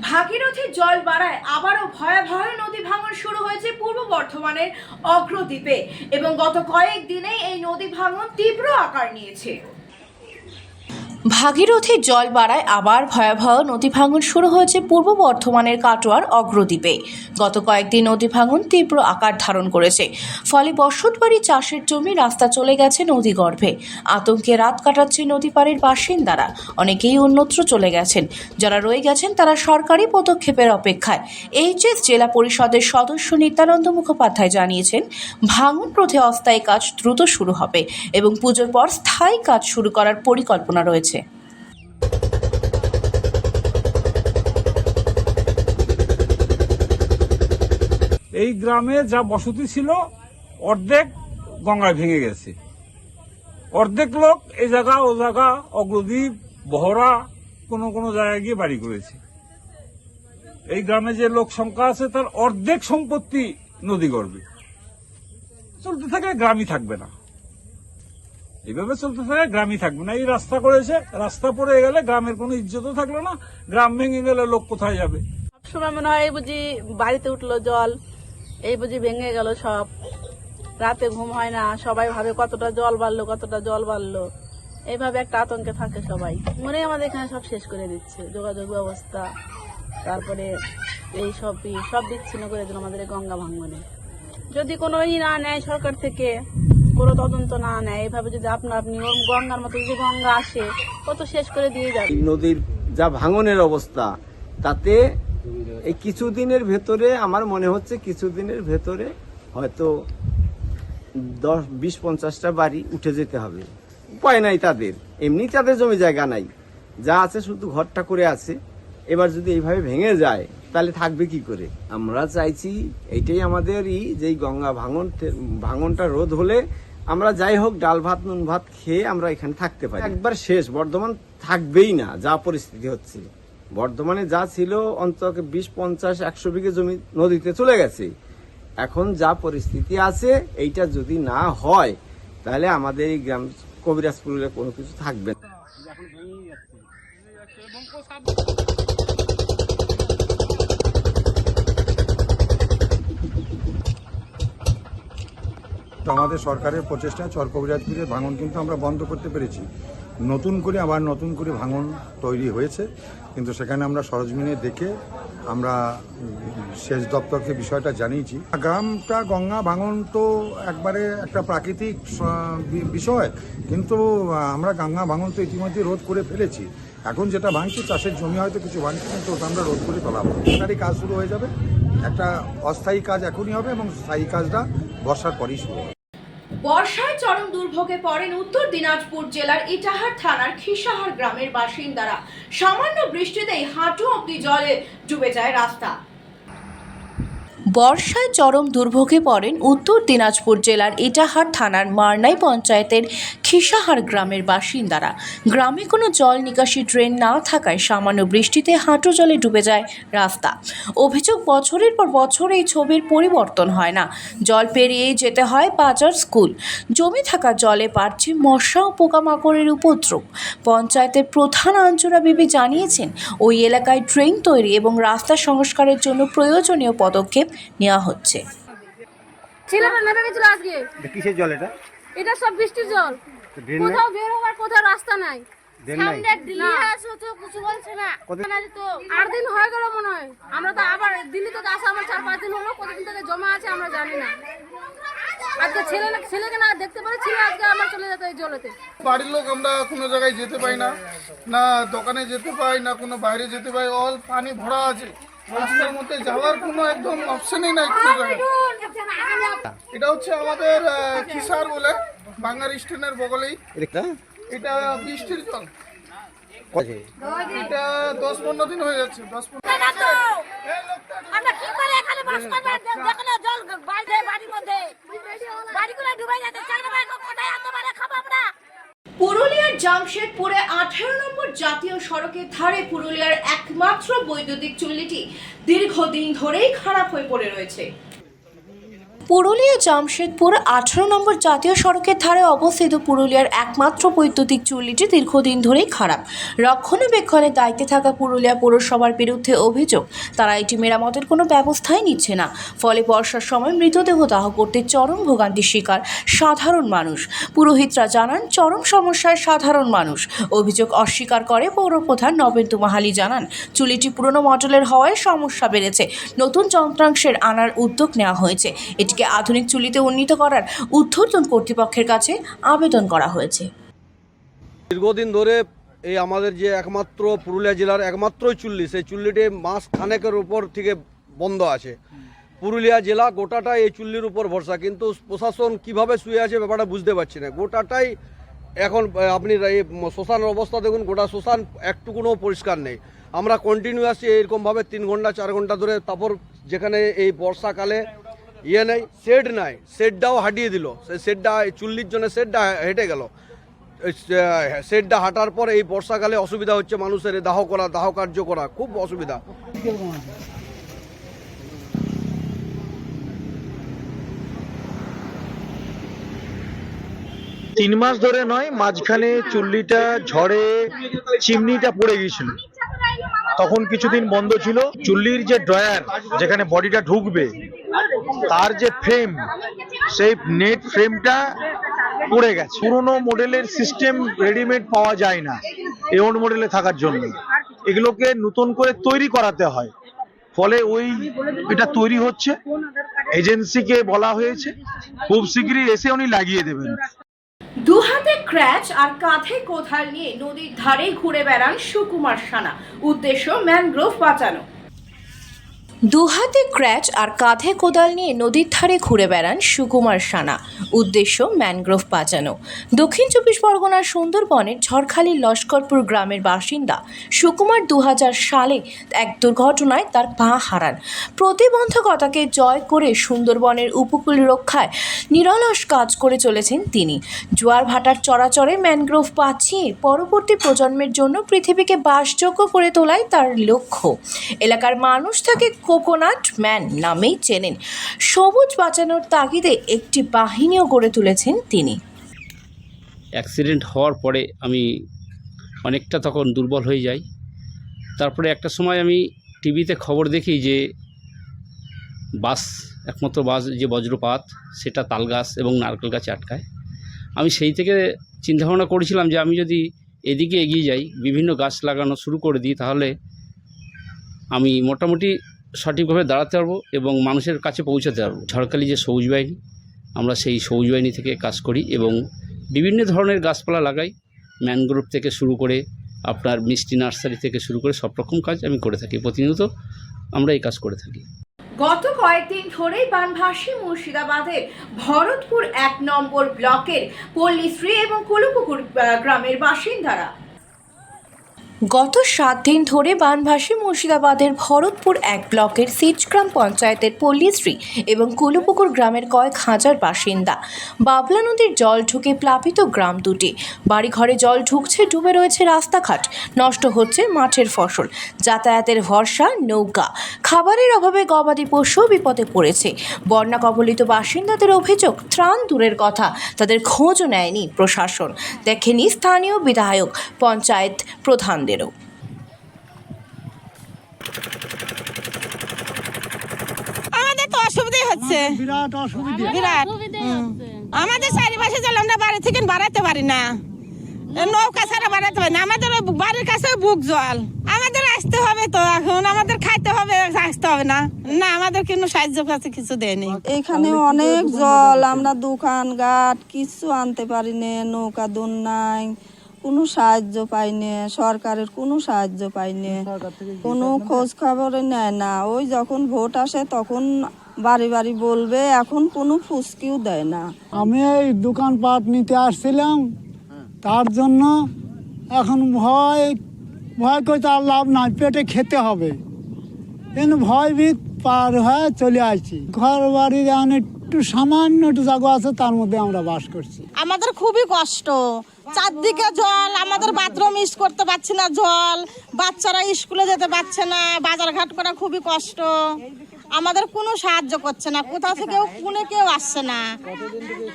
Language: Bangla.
ভাগীরথী জল বাড়ায় আবারও ভয়াবহ নদী ভাঙন শুরু হয়েছে পূর্ব বর্ধমানের অগ্রদ্বীপে এবং গত কয়েক দিনেই এই নদী ভাঙন তীব্র আকার নিয়েছে। ভাগীরথীর জল বাড়ায় আবার ভয়াবহ নদী ভাঙন শুরু হয়েছে পূর্ব বর্ধমানের কাটোয়ার অগ্রদ্বীপে। গত কয়েকদিন নদী ভাঙন তীব্র আকার ধারণ করেছে। ফলে বসতবাড়ি চাষের জমি রাস্তা চলে গেছে নদীগর্ভে আতঙ্কে রাত কাটাচ্ছে নদী পাড়ের বাসিন্দারা। অনেকেই অন্যত্র চলে গেছেন। যারা রয়ে গেছেন তারা সরকারি পদক্ষেপের অপেক্ষায়। এইচএস জেলা পরিষদের সদস্য নিত্যানন্দ মুখোপাধ্যায় জানিয়েছেন, ভাঙন রোধে অস্থায়ী কাজ দ্রুত শুরু হবে এবং পুজোর পর স্থায়ী কাজ শুরু করার পরিকল্পনা রয়েছে। এই গ্রামে যা বসতি ছিল, অর্ধেক গঙ্গায় ভেঙে গেছে। অর্ধেক লোক এই জায়গা, ও জায়গা, অগ্রদ্বীপ, বহরা, কোনো কোনো জায়গায় গিয়ে বাড়ি করেছে। এই গ্রামে যে লোক সংখ্যা আছে, তার অর্ধেক সম্পত্তি নদী গর্বে। চলতে থাকে গ্রামই থাকবে না। এইভাবে চলতে থাকে গ্রামই থাকবে না। এই রাস্তা করেছে, রাস্তা পড়ে গেলে গ্রামের কোনো ইজ্জতও থাকল না। গ্রাম ভেঙে গেলে লোক কোথায় যাবে? সবসময় মনে হয় বুঝি বাড়িতে উঠল জল। এই বুঝি ভেঙে গেল সব। রাতে ঘুম হয় না, সবাই ভাবে কতটা জল বাড়লো, কতটা জল বাড়লো। এইভাবে একটা আতঙ্কে থাকে সবাই। মনে আমাদের এখানে সব শেষ করে দিচ্ছে, যোগাযোগ ব্যবস্থা, তারপরে এই সব সব বিচ্ছিন্ন করে দিল আমাদের গঙ্গা ভাঙ্গনে। যদি কোনো ই না নেয় সরকার থেকে, কোনো তদন্ত না নেয় এইভাবে যদি আপনা আপনি গঙ্গার মতো যদি গঙ্গা আসে কত শেষ করে দিয়ে যাবে। নদীর যা ভাঙনের অবস্থা, তাতে এই কিছুদিনের ভেতরে আমার মনে হচ্ছে কিছুদিনের ভেতরে হয়তো দশ, বিশ, পঞ্চাশটা বাড়ি উঠে যেতে হবে। উপায় নাই তাদের। এমনি তাদের জমি জায়গা নাই। যা আছে শুধু ঘরটা করে আছে। এবার যদি এইভাবে ভেঙে যায়, তাহলে থাকবে কি করে? আমরা চাইছি এইটাই আমাদের ই যে গঙ্গা ভাঙন ভাঙনটা রোধ হলে আমরা যাই হোক, ডাল ভাত, নুন ভাত খেয়ে আমরা এখানে থাকতে পারি। একবার শেষ, বর্ধমান থাকবেই না, যা পরিস্থিতি হচ্ছে। বর্ধমানে যা ছিল অন্তত বিশ, পঞ্চাশ, একশো বিঘে জমি নদীতে চলে গেছে। এখন যা পরিস্থিতি আছে, এইটা যদি না হয়, তাহলে আমাদের এই গ্রাম কবিরাজপুরে কোনো কিছু থাকবে না। আমাদের সরকারের প্রচেষ্টা চর কবিরাজপুরে ভাঙন কিন্তু আমরা বন্ধ করতে পেরেছি। নতুন করে, আবার নতুন করে ভাঙন তৈরি হয়েছে। কিন্তু সেখানে আমরা সরজমিনে দেখে আমরা সেচ দপ্তরকে বিষয়টা জানিয়েছি। গ্রামটা গঙ্গা ভাঙন তো একবারে একটা প্রাকৃতিক বিষয়। কিন্তু আমরা গঙ্গা ভাঙন তো ইতিমধ্যে রোধ করে ফেলেছি। এখন যেটা ভাঙছে, চাষের জমি হয়তো কিছু ভাঙছে কিন্তু ওটা আমরা রোধ করে ফেলাবো। সরকারি কাজ শুরু হয়ে যাবে। একটা অস্থায়ী কাজ এখনই হবে এবং স্থায়ী কাজটা বর্ষার পরেই শুরু হবে। বর্ষায় চরম দুর্ভোগে পড়েন উত্তর দিনাজপুর জেলার ইটাহার থানার খিসাহার গ্রামের বাসিন্দারা। সামান্য বৃষ্টিতেই হাঁটু অব্দি জলে ডুবে যায় রাস্তা। বর্ষায় চরম দুর্ভোগে পড়েন উত্তর দিনাজপুর জেলার ইটাহার থানার মারনাই পঞ্চায়েতের খিসাহার গ্রামের বাসিন্দারা। গ্রামে কোনো জল নিকাশি ড্রেন না থাকায় সামান্য বৃষ্টিতে হাঁটু জলে ডুবে যায় রাস্তা। অভিযোগ বছরের পর বছর এই ছবির পরিবর্তন হয় না। জল পেরিয়েই যেতে হয় বাজার স্কুল। জমে থাকা জলে পারছে মশা ও পোকামাকড়ের উপদ্রব। পঞ্চায়েতের প্রধান আঞ্চরা বিবি জানিয়েছেন ওই এলাকায় ড্রেন তৈরি এবং রাস্তা সংস্কারের জন্য প্রয়োজনীয় পদক্ষেপ নেওয়া হচ্ছে। ছেলেটা নেমে গেছিল আজকে। কিসের জল এটা? এটা সব বৃষ্টির জল। কোথাও বের হওয়ার কোথাও রাস্তা নাই। ড্রেন নাই। না। আট দিন হয়ে গেল মনে হয়। আমরা তো আবার দিল্লি থেকে আসা আমার চার পাঁচ দিন হলো। কতদিন থেকে জমা আছে আমরা জানি না। আজকে ছেলে ছেলেকে না দেখতে পারি ছেলে আজকে আমার চলে যেত এই জলেতে। বাড়ির লোক আমরা কোনো জায়গায় যেতে পাই না। না দোকানে যেতে পাই না কোনো বাইরে যেতে পাই। অল পানি ভরা আছে। রাস্তার মধ্যে যাওয়ার কোনো একদম অপশনই নাই কোনো জায়গায়। এটা হচ্ছে আমাদের কিসার বলে। বাংলার স্টেনের বগলেই এটা এটা বৃষ্টির জল। এটা দশ পনেরো দিন হয়ে যাচ্ছে দশ পনেরো আমরা কি করে এখানে বাস করব? যেখানে জল বাইরে বাড়ির মধ্যে। বাড়িগুলো ডুবে যাচ্ছে চাকরি বাকরি কোথায় এত খাব আমরা। পুরুলিয়ার জামশেদপুরে আঠেরো নম্বর জাতীয় সড়কের ধারে পুরুলিয়ার একমাত্র বৈদ্যুতিক চুল্লিটি দীর্ঘদিন ধরেই খারাপ হয়ে পড়ে রয়েছে। পুরুলিয়া জামশেদপুর আঠারো নম্বর জাতীয় সড়কের ধারে অবস্থিত পুরুলিয়ার একমাত্র বৈদ্যুতিক চুল্লিটি দীর্ঘদিন ধরেই খারাপ। রক্ষণাবেক্ষণের দায়িত্বে থাকা পুরুলিয়া পৌরসভার বিরুদ্ধে অভিযোগ, তারা এটি মেরামতের কোনো ব্যবস্থাই নিচ্ছে না। ফলে বর্ষার সময় মৃতদেহ দাহ করতে চরম ভোগান্তির শিকার সাধারণ মানুষ। পুরোহিতরা জানান, চরম সমস্যায় সাধারণ মানুষ। অভিযোগ অস্বীকার করে পৌরপ্রধান নবেন্দু মাহালি জানান চুলিটি পুরনো মডেলের হওয়ায় সমস্যা বেড়েছে। নতুন যন্ত্রাংশের আনার উদ্যোগ নেওয়া হয়েছে। এটিকে আধুনিক চুলিতে উন্নীত করার ঊর্ধ্বতন কর্তৃপক্ষের কাছে আবেদন করা হয়েছে। দীর্ঘদিন ধরে এই আমাদের যে একমাত্র পুরুলিয়া জেলার একমাত্রই চুল্লি, সেই চুল্লিটি মাস খানেকের উপর থেকে বন্ধ আছে। পুরুলিয়া জেলা গোটাটাই এই চুল্লির উপর ভরসা, কিন্তু প্রশাসন কীভাবে শুয়ে আছে ব্যাপারটা বুঝতে পারছি না। গোটাটাই এখন আপনি এই শ্মশানের অবস্থা দেখুন, গোটা শ্মশান একটুকুনও পরিষ্কার নেই। আমরা কন্টিনিউয়াসলি এরকমভাবে তিন ঘণ্টা, চার ঘণ্টা ধরে তারপর যেখানে এই বর্ষাকালে ইয়ে নেই শেড নাই। শেডটাও হাঁটিয়ে দিল। সেই শেডটা চুল্লির জন্য শেডটা হেঁটে গেল। শেডটা হাঁটার পর এই বর্ষাকালে অসুবিধা হচ্ছে মানুষের দাহ করা, দাহ কার্য করা, খুব অসুবিধা। তিন মাস ধরে নয়, মাঝখানে চুল্লিটা ঝড়ে চিমনিটা পড়ে গিয়েছিল। তখন কিছুদিন বন্ধ ছিল। চুল্লির যে ড্রয়ার, যেখানে বডিটা ঢুকবে তার যে ফ্রেম সেই নেট ফ্রেমটা পড়ে গেছে। পুরোনো মডেলের সিস্টেম রেডিমেড পাওয়া যায় না এই ওল্ড মডেলে থাকার জন্য। এগুলোকে নতুন করে তৈরি করাতে হয়। ফলে ওই এটা তৈরি হচ্ছে এজেন্সিকে বলা হয়েছে। খুব শীঘ্রই এসে উনি লাগিয়ে দেবেন। দু হাতে ক্র্যাচ আর কাঁধে কোথাল নিয়ে নদীর ধারে ঘুরে বেড়ান সুকুমার সানা। উদ্দেশ্য ম্যানগ্রোভ বাঁচানো। দু হাতে ক্র্যাচ আর কাঁধে কোদাল নিয়ে নদীর ধারে ঘুরে বেড়ান সুকুমার সানা। উদ্দেশ্য ম্যানগ্রোভ বাঁচানো। দক্ষিণ চব্বিশ পরগনার সুন্দরবনের ঝড়খালির লস্করপুর গ্রামের বাসিন্দা সুকুমার দু হাজার সালে এক দুর্ঘটনায় তার পা হারান। প্রতিবন্ধকতাকে জয় করে সুন্দরবনের উপকূল রক্ষায় নিরলস কাজ করে চলেছেন তিনি। জোয়ার ভাটার চরাচরে ম্যানগ্রোভ বাঁচিয়ে পরবর্তী প্রজন্মের জন্য পৃথিবীকে বাসযোগ্য করে তোলাই তার লক্ষ্য। এলাকার মানুষ তাকে কোকোনাট ম্যান নামেই চেনেন। সবুজ বাঁচানোর তাগিদে একটি বাহিনীও গড়ে তুলেছেন তিনি। অ্যাক্সিডেন্ট হওয়ার পরে আমি অনেকটা তখন দুর্বল হয়ে যাই। তারপরে একটা সময় আমি টিভিতে খবর দেখি যে বাস, একমাত্র বাস যে বজ্রপাত, সেটা তাল গাছ এবং নারকেল গাছে আটকায়। আমি সেই থেকে চিন্তাভাবনা করেছিলাম যে আমি যদি এদিকে এগিয়ে যাই, বিভিন্ন গাছ লাগানো শুরু করে দিই, তাহলে আমি মোটামুটি সঠিকভাবে দাঁড়াতে পারব এবং মানুষের কাছে পৌঁছাতে পারব। ঝড়খালি যে সবুজ বাহিনী, আমরা সেই সবুজ বাহিনী থেকে কাজ করি এবং বিভিন্ন ধরনের গাছপালা লাগাই। ম্যানগ্রোভ থেকে শুরু করে আপনার মিষ্টি নার্সারি থেকে শুরু করে সব রকম কাজ আমি করে থাকি। প্রতিনিয়ত আমরা এই কাজ করে থাকি। গত কয়েকদিন ধরেই বানভাসী মুর্শিদাবাদের ভরতপুর এক নম্বর ব্লকের পল্লীশ্রী এবং কুলুপুকুর গ্রামের বাসিন্দারা গত সাত দিন ধরে বানভাসী মুর্শিদাবাদের ভরতপুর এক ব্লকের সিচগ্রাম পঞ্চায়েতের পল্লীশ্রী এবং কুলুপুকুর গ্রামের কয়েক হাজার বাসিন্দা। বাবলা নদীর জল ঢুকে প্লাবিত গ্রাম দুটি। বাড়িঘরে জল ঢুকছে, ডুবে রয়েছে রাস্তাঘাট। নষ্ট হচ্ছে মাঠের ফসল। যাতায়াতের ভরসা, নৌকা। খাবারের অভাবে গবাদি পশু বিপদে পড়েছে। বন্যা কবলিত বাসিন্দাদের অভিযোগ, ত্রাণ দূরের কথা। তাদের খোঁজও নেয়নি প্রশাসন। দেখেনি স্থানীয় বিধায়ক, পঞ্চায়েত প্রধানদেরও আমাদের তো অসুবিধাই হচ্ছে। বিরাট অসুবিধা। বিরাট। আমাদের চারিপাশে জল আমরা বাড়ি থেকে বাড়াতে পারি না। নৌকা ছাড়া বাড়াতে পারি না। আমাদের বাড়ির কাছে বুক জল। আমাদের আসতে হবে তো এখন আমাদের খাইতে হবে আসতে হবে না। না আমাদের কোনো সাহায্য কাছে কিছু দেয়নি। এখানে অনেক জল আমরা দোকান ঘাট কিছু আনতে পারি না নৌকা দোন নাই। কোনো সাহায্য পাই না সরকারের কোনো সাহায্য পাই না কোনো খোঁজ খবরে নেয় না। ওই যখন ভোট আসে তখন বাড়ি বাড়ি বলবে এখন কোনো ফুসকিও দেয় না। আমি এই দোকানপাট নিতে আসছিলাম তার জন্য এখন ভয় ভয় করে তার লাভ নাই পেটে খেতে হবে। কিন্তু ভয় ভীত পার হয়ে চলে আসছি। ঘর বাড়ি এখন একটু সামান্য একটু জায়গা আছে, তার মধ্যে আমরা বাস করছি। আমাদের খুবই কষ্ট। চারদিকে জল, আমাদের বাথরুম ইউজ করতে পারছি না জল, বাচ্চারা স্কুলে যেতে পারছে না, বাজার ঘাট করা খুবই কষ্ট। আমাদের কোনো সাহায্য করছে না কোথা থেকেও কোনো কেউ আসছে না।